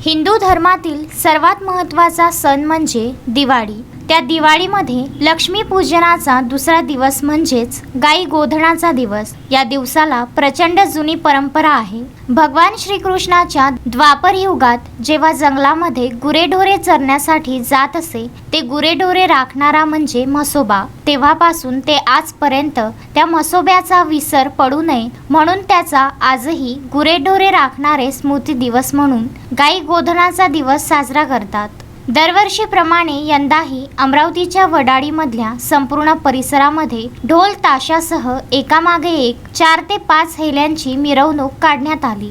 हिंदू धर्मातील सर्वात महत्त्वाचा सण म्हणजे दिवाळी. त्या दिवाळीमध्ये लक्ष्मी पूजनाचा दुसरा दिवस म्हणजेच गाई गोधनाचा दिवस. या दिवसाला प्रचंड जुनी परंपरा आहे. भगवान श्रीकृष्णाच्या द्वापर युगात जेव्हा जंगलामध्ये गुरेढोरे चरण्यासाठी जात असे ते गुरेढोरे राखणारा म्हणजे म्हसोबा. तेव्हापासून ते आजपर्यंत त्या म्हसोब्याचा विसर पडू नये म्हणून त्याचा आजही गुरेढोरे राखणारे स्मृती दिवस म्हणून गाई गोधनाचा दिवस साजरा करतात. दरवर्षीप्रमाणे यंदाही अमरावतीच्या वडाळीमधल्या संपूर्ण परिसरामध्ये ढोल ताशासह एकामागे एक चार ते पाच हेल्यांची मिरवणूक काढण्यात आली.